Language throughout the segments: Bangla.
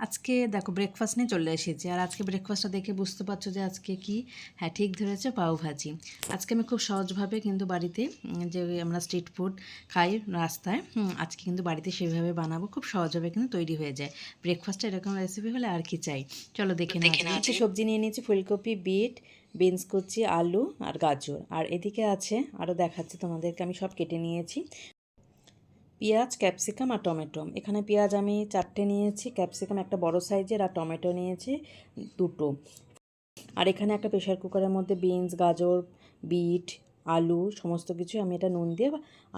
আজকে দেখো ব্রেকফাস্ট নিয়ে চলে এসেছি। আর আজকে ব্রেকফাস্টটা দেখে বুঝতে পারছ যে আজকে কি? হ্যাঁ ঠিক ধরেছে পাও ভাজি। আজকে আমি খুব সহজভাবে কিন্তু বাড়িতে যে আমরা স্ট্রিট ফুড খাই রাস্তায় আজকে কিন্তু বাড়িতে সেভাবে বানাবো খুব সহজভাবে কিন্তু তৈরি হয়ে যায়। ব্রেকফাস্টটা এরকম রেসিপি হলে আর কি চাই? চলো দেখে নেওয়া। সবজি নিয়ে নিয়েছি ফুলকপি বিট বিনস কুচি আলু আর গাজর। আর এদিকে আছে আরও দেখাচ্ছি তোমাদেরকে আমি সব কেটে নিয়েছি। পেঁয়াজ, ক্যাপসিকাম আর টমেটো। এখানে পেঁয়াজ আমি চারটে নিয়েছি, ক্যাপসিকাম একটা বড় সাইজের আর টমেটো নিয়েছি, দুটো। আর এখানে একটা প্রেশার কুকারের মধ্যে বিনস, গাজর, বিট আলু, সমস্ত কিছু আমি এটা নুন দিয়ে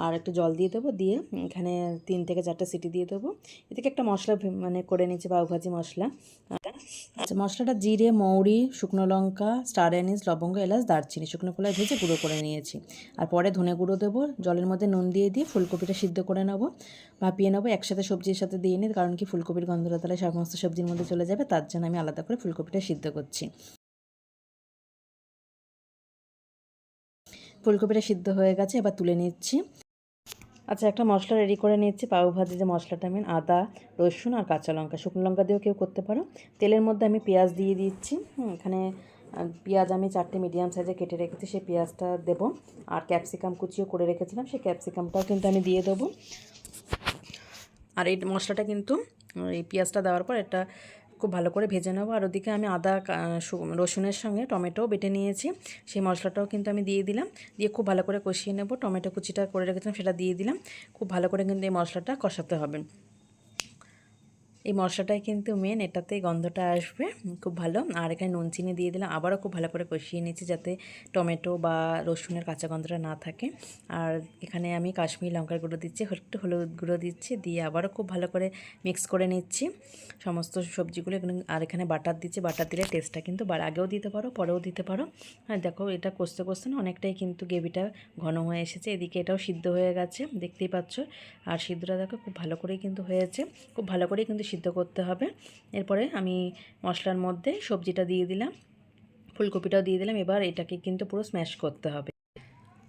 আর একটু জল দিয়ে দেবো, দিয়ে এখানে তিন থেকে চারটে সিটি দিয়ে দেবো। এদিকে একটা মশলা মানে করে নিচ্ছি পাউভাজি মশলা। আচ্ছা মশলাটা জিরে, মৌরি, শুকনো লঙ্কা, স্টার অ্যানিস, লবঙ্গ, এলাচ, দারচিনি, শুকনো কলায় ভেজে গুঁড়ো করে নিয়েছি। আর পরে ধনে গুঁড়ো দেবো, জলের মধ্যে নুন দিয়ে দিয়ে ফুলকপিটা সিদ্ধ করে নেব। ভাপিয়ে নেব, একসাথে সবজির সাথে দিয়ে নিই, কারণ কি ফুলকপির গন্ধটা তাহলে সমস্ত সবজির মধ্যে চলে যাবে, তার জন্য আমি আলাদা করে ফুলকপিটা সিদ্ধ করছি। ফুলকপিটা সিদ্ধ হয়ে গেছে, এবার তুলে নিচ্ছি। আচ্ছা একটা মশলা রেডি করে নিচ্ছি পাউ ভাজি যে মশলাটা আমি আদা, রসুন আর কাঁচা লঙ্কা। শুকনো লঙ্কা দিয়েও কেউ করতে পারো। তেলের মধ্যে আমি পেঁয়াজ দিয়ে দিচ্ছি। এখানে পেঁয়াজ আমি চারটে মিডিয়াম সাইজে কেটে রেখেছি, সেই পেঁয়াজটা দেবো। আর ক্যাপসিকাম কুচিও করে রেখেছিলাম, সেই ক্যাপসিকামটাও কিন্তু আমি দিয়ে দেবো। আর এই মশলাটা কিন্তু, এই পেঁয়াজটা দেওয়ার পর এটা খুব ভালো করে ভেজে নেব। আর ওদিকে আমি আদা রসুনের সঙ্গে টমেটোও বেটে নিয়েছি। সেই মশলাটাও কিন্তু আমি দিয়ে দিলাম। দিয়ে খুব ভালো করে কষিয়ে নেব। টমেটো কুচিটা করে রেখেছিলাম, সেটা দিয়ে দিলাম। খুব ভালো করে কিন্তু এই মশলাটা কষাতে হবে। এই মশলাটাই কিন্তু মেন এটাতে গন্ধটা আসবে খুব ভালো। আর এখানে নুন, চিনি দিয়ে দিলাম আবারও খুব ভালো করে কষিয়ে নিচ্ছি যাতে টমেটো বা রসুনের কাঁচা গন্ধটা না থাকে। আর এখানে আমি কাশ্মীরি লঙ্কার গুঁড়ো দিচ্ছি একটু হলুদ গুঁড়ো দিচ্ছি, দিয়ে আবারও খুব ভালো করে মিক্স করে নিচ্ছি। সমস্ত সবজিগুলো আর এখানে বাটার দিচ্ছি, বাটার দিলে টেস্টটা কিন্তু আগেও দিতে পারো, পরেও দিতে পারো। আর দেখো, এটা কষতে কষতে না অনেকটাই কিন্তু গ্রেভিটা ঘন হয়ে এসেছে, এদিকে এটাও সিদ্ধ হয়ে গেছে, দেখতেই পাচ্ছ। আর সিদ্ধটা দেখো খুব ভালো করেই কিন্তু হয়েছে, খুব ভালো করেই কিন্তু সিদ্ধ করতে হবে। এরপরে আমি মশলার মধ্যে সবজিটা দিয়ে দিলাম, ফুলকপিটাও দিয়ে দিলাম। এবার এটাকে কিন্তু পুরো স্ম্যাশ করতে হবে।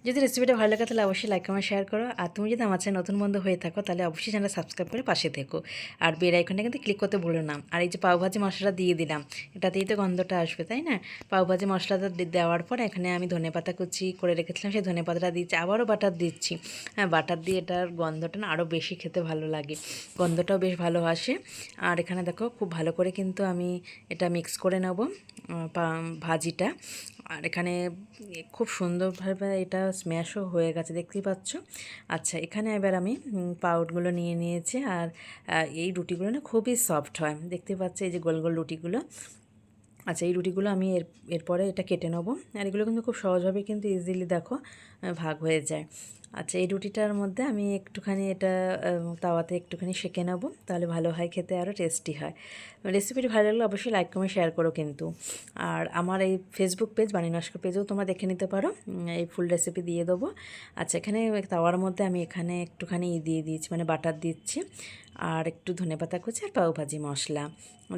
যদি রেসিপিটা ভালো লাগে, তাহলে অবশ্যই লাইক কমেন্ট শেয়ার করো। আর তুমি যদি আমার নতুন বন্ধু হয়ে থাকো, তাহলে অবশ্যই চ্যানেল সাবস্ক্রাইব করে পাশে থেকো। আর বেল আইকনটা কিন্তু ক্লিক করতে ভুলো না। আর এই যে পাওভাজি মশলাটা দিয়ে দিলাম, এটাতেই তো গন্ধটা আসবে, তাই না? পাওভাজি মশলাটা দেওয়ার পর এখানে আমি ধনেপাতা কুচি করে রেখেছিলাম, সেই ধনেপাতাটা দিচ্ছি। আবারও বাটার দিচ্ছি। হ্যাঁ বাটার দিয়ে এটার গন্ধটা না আরও বেশি খেতে ভালো লাগে। গন্ধটাও বেশ ভালো আসে। আর এখানে দেখো, খুব ভালো করে কিন্তু আমি এটা মিক্স করে নেব ভাজিটা। আর এখানে খুব সুন্দরভাবে এটা স্ম্যাশও হয়ে গেছে, দেখতেই পাচ্ছ। আচ্ছা এখানে এবার আমি পাউডগুলো নিয়ে নিয়েছি আর এই রুটিগুলো না খুবই সফট হয়। দেখতে পাচ্ছ এই যে গোল গোল রুটিগুলো। আচ্ছা এই রুটিগুলো আমি এর, এরপরে এটা কেটে নেব। আর এগুলো কিন্তু খুব সহজভাবে কিন্তু ইজিলি দেখো ভাগ হয়ে যায়। আচ্ছা এই রুটিটার মধ্যে আমি একটুখানি এটা তাওয়াতে একটুখানি সেঁকে নেব, তাহলে ভালো হয় খেতে আরও টেস্টি হয়। রেসিপিটি ভালো লাগলে অবশ্যই লাইক, কমেন্ট, শেয়ার করো কিন্তু। আর আমার এই ফেসবুক পেজ, বাণী নস্কর পেজেও তোমরা দেখে নিতে পারো এই ফুল রেসিপি দিয়ে দেবো। আচ্ছা এখানে তাওয়ার মধ্যে আমি এখানে একটুখানি ই দিয়ে দিয়েছি মানে বাটার দিচ্ছি, আর একটু ধনেপাতা কুচি আর পাও ভাজি মশলা।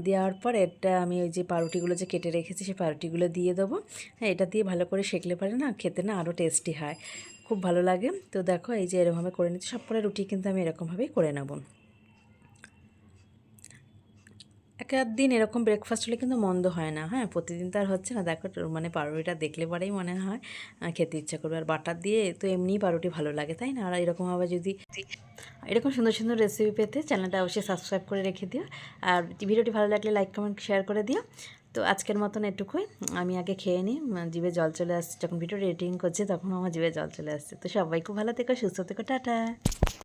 দেওয়ার পর এটা আমি ওই যে পাউরুটিগুলো যে কেটে রেখেছি সেই পাউরুটিগুলো দিয়ে দেবো। হ্যাঁ এটা দিয়ে ভালো করে সেঁকলে পারে না, খেতে না আরও টেস্টি হয়। খুব ভালো লাগে। তো দেখো, এই যে এরকমভাবে করে নিচ্ছি। সব রুটি কিন্তু আমি এরকমভাবেই করে নেব। এক দিন এরকম ব্রেকফাস্ট হলে কিন্তু মন্দ হয় না হ্যাঁ? প্রতিদিন তো আর হচ্ছে না। দেখো মানে পাউরুটিটা দেখলে পরেই মনে হয় খেতে ইচ্ছা করবে। আর বাটার দিয়ে তো এমনিই পাউরুটি ভালো লাগে, তাই না? আর এরকমভাবে যদি এরকম সুন্দর সুন্দর রেসিপি পেতে, চ্যানেলটা অবশ্যই সাবস্ক্রাইব করে রেখে দিও। আর ভিডিওটি ভালো লাগলে লাইক কমেন্ট শেয়ার করে দিও। তো আজকের মতন এটুকুই। আমি আগে খেয়ে নিই জিভে জল চলে আসছে, যখন ভিডিও রেডিং করছে তখন আমার জিভে জল চলে আসছে। তো সবাই খুব ভালো থেকো, সুস্থ থেকো, টাটা।